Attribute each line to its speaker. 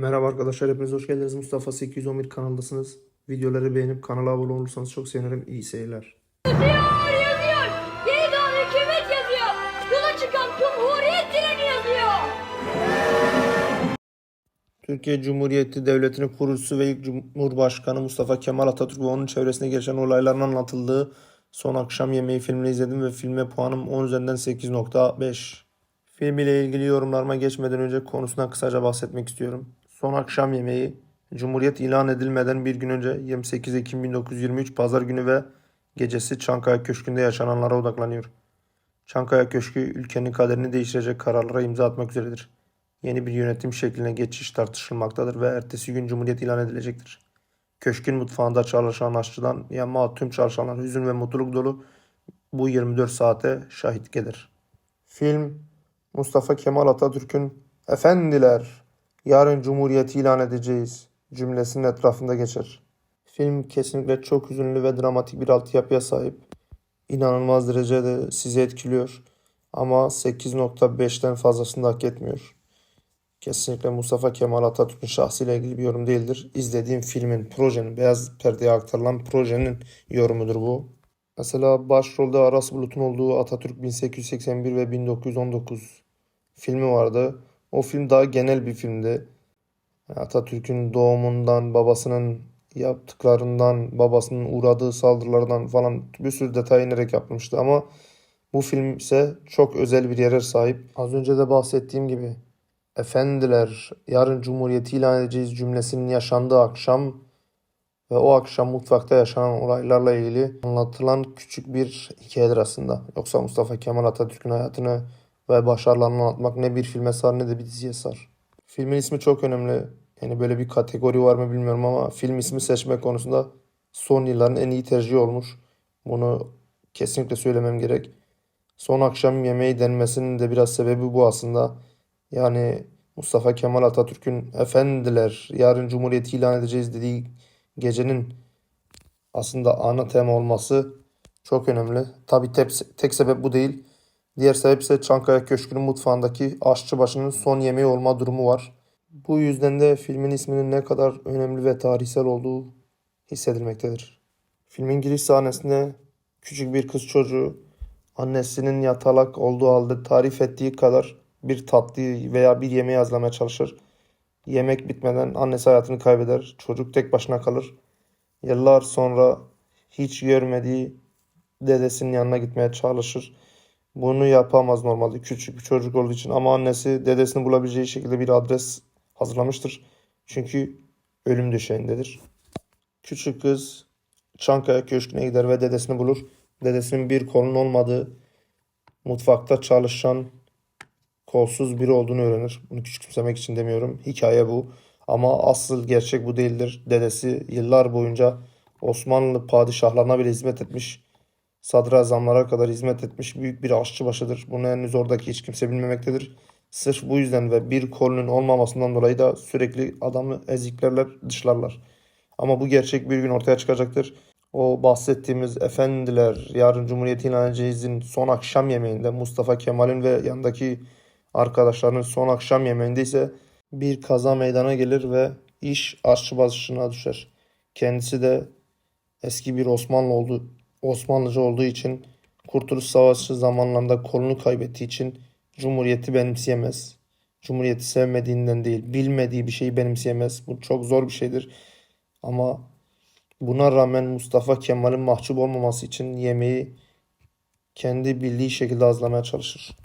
Speaker 1: Merhaba arkadaşlar hepiniz hoş geldiniz. Mustafa 811 kanaldasınız. Videoları beğenip kanala abone olursanız çok sevinirim. İyi seyirler.
Speaker 2: Yazıyor, yazıyor. Yeniden hükümet yazıyor. Yola çıkan Cumhuriyet treni yazıyor.
Speaker 1: Türkiye Cumhuriyeti Devleti'nin kurucusu ve ilk Cumhurbaşkanı Mustafa Kemal Atatürk ve onun çevresinde gelişen olayların anlatıldığı Son Akşam Yemeği filmini izledim ve filme puanım 10 üzerinden 8.5. Film ile ilgili yorumlarıma geçmeden önce konusundan kısaca bahsetmek istiyorum. Son Akşam Yemeği Cumhuriyet ilan edilmeden bir gün önce 28 Ekim 1923 Pazar günü ve gecesi Çankaya Köşkü'nde yaşananlara odaklanıyor. Çankaya Köşkü ülkenin kaderini değiştirecek kararlara imza atmak üzeredir. Yeni bir yönetim şekline geçiş tartışılmaktadır ve ertesi gün Cumhuriyet ilan edilecektir. Köşkün mutfağında çalışan aşçıdan yanma tüm çalışanlar hüzün ve mutluluk dolu bu 24 saate şahitlik eder. Film Mustafa Kemal Atatürk'ün Efendiler yarın Cumhuriyeti ilan edeceğiz cümlesinin etrafında geçer. Film kesinlikle çok hüzünlü ve dramatik bir altyapıya sahip. İnanılmaz derecede sizi etkiliyor ama 8.5'ten fazlasını hak etmiyor. Kesinlikle Mustafa Kemal Atatürk'ün şahsıyla ilgili bir yorum değildir. İzlediğim filmin, projenin, beyaz perdeye aktarılan projenin yorumudur bu. Mesela başrolde Aras Bulut'un olduğu Atatürk 1881 ve 1919 filmi vardı. O film daha genel bir filmdi. Atatürk'ün doğumundan, babasının yaptıklarından, babasının uğradığı saldırılardan falan bir sürü detay inerek yapmıştı ama bu film ise çok özel bir yere sahip. Az önce de bahsettiğim gibi Efendiler yarın Cumhuriyeti ilan edeceğiz cümlesinin yaşandığı akşam ve o akşam mutfakta yaşanan olaylarla ilgili anlatılan küçük bir hikayedir aslında. Yoksa Mustafa Kemal Atatürk'ün hayatını ve başarılarını anlatmak ne bir filme sar ne de bir diziye sar. Filmin ismi çok önemli. Yani böyle bir kategori var mı bilmiyorum ama film ismi seçme konusunda son yılların en iyi tercihi olmuş. Bunu kesinlikle söylemem gerek. Son akşam yemeği denmesinin de biraz sebebi bu aslında. Yani Mustafa Kemal Atatürk'ün efendiler yarın Cumhuriyeti ilan edeceğiz dediği gecenin aslında ana tema olması çok önemli. Tabi tek, sebep bu değil. Diğer sebep ise Çankaya Köşkü'nün mutfağındaki aşçıbaşının son yemeği olma durumu var. Bu yüzden de filmin isminin ne kadar önemli ve tarihsel olduğu hissedilmektedir. Filmin giriş sahnesinde küçük bir kız çocuğu annesinin yatalak olduğu halde tarif ettiği kadar bir tatlıyı veya bir yemeği hazırlamaya çalışır. Yemek bitmeden annesi hayatını kaybeder. Çocuk tek başına kalır. Yıllar sonra hiç görmediği dedesinin yanına gitmeye çalışır. Bunu yapamaz normalde küçük bir çocuk olduğu için ama annesi dedesini bulabileceği şekilde bir adres hazırlamıştır. Çünkü ölüm döşeğindedir. Küçük kız Çankaya Köşkü'ne gider ve dedesini bulur. Dedesinin bir kolunun olmadığı, mutfakta çalışan kolsuz biri olduğunu öğrenir. Bunu küçümsemek için demiyorum. Hikaye bu. Ama asıl gerçek bu değildir. Dedesi yıllar boyunca Osmanlı padişahlarına bile hizmet etmiş. Sadrazamlara kadar hizmet etmiş büyük bir aşçıbaşıdır. Bunu henüz oradaki hiç kimse bilmemektedir. Sırf bu yüzden ve bir kolunun olmamasından dolayı da sürekli adamı eziklerler, dışlarlar. Ama bu gerçek bir gün ortaya çıkacaktır. O bahsettiğimiz efendiler yarın Cumhuriyeti ilan edeceğizin son akşam yemeğinde Mustafa Kemal'in ve yanındaki arkadaşlarının son akşam yemeğinde ise bir kaza meydana gelir ve iş aşçıbaşına düşer. Kendisi de eski bir Osmanlı oldu, Osmanlıcı olduğu için Kurtuluş Savaşı zamanlarında kolunu kaybettiği için Cumhuriyeti benimseyemez. Cumhuriyeti sevmediğinden değil, bilmediği bir şeyi benimseyemez. Bu çok zor bir şeydir. Ama buna rağmen Mustafa Kemal'in mahcup olmaması için yemeği kendi bildiği şekilde hazırlamaya çalışır.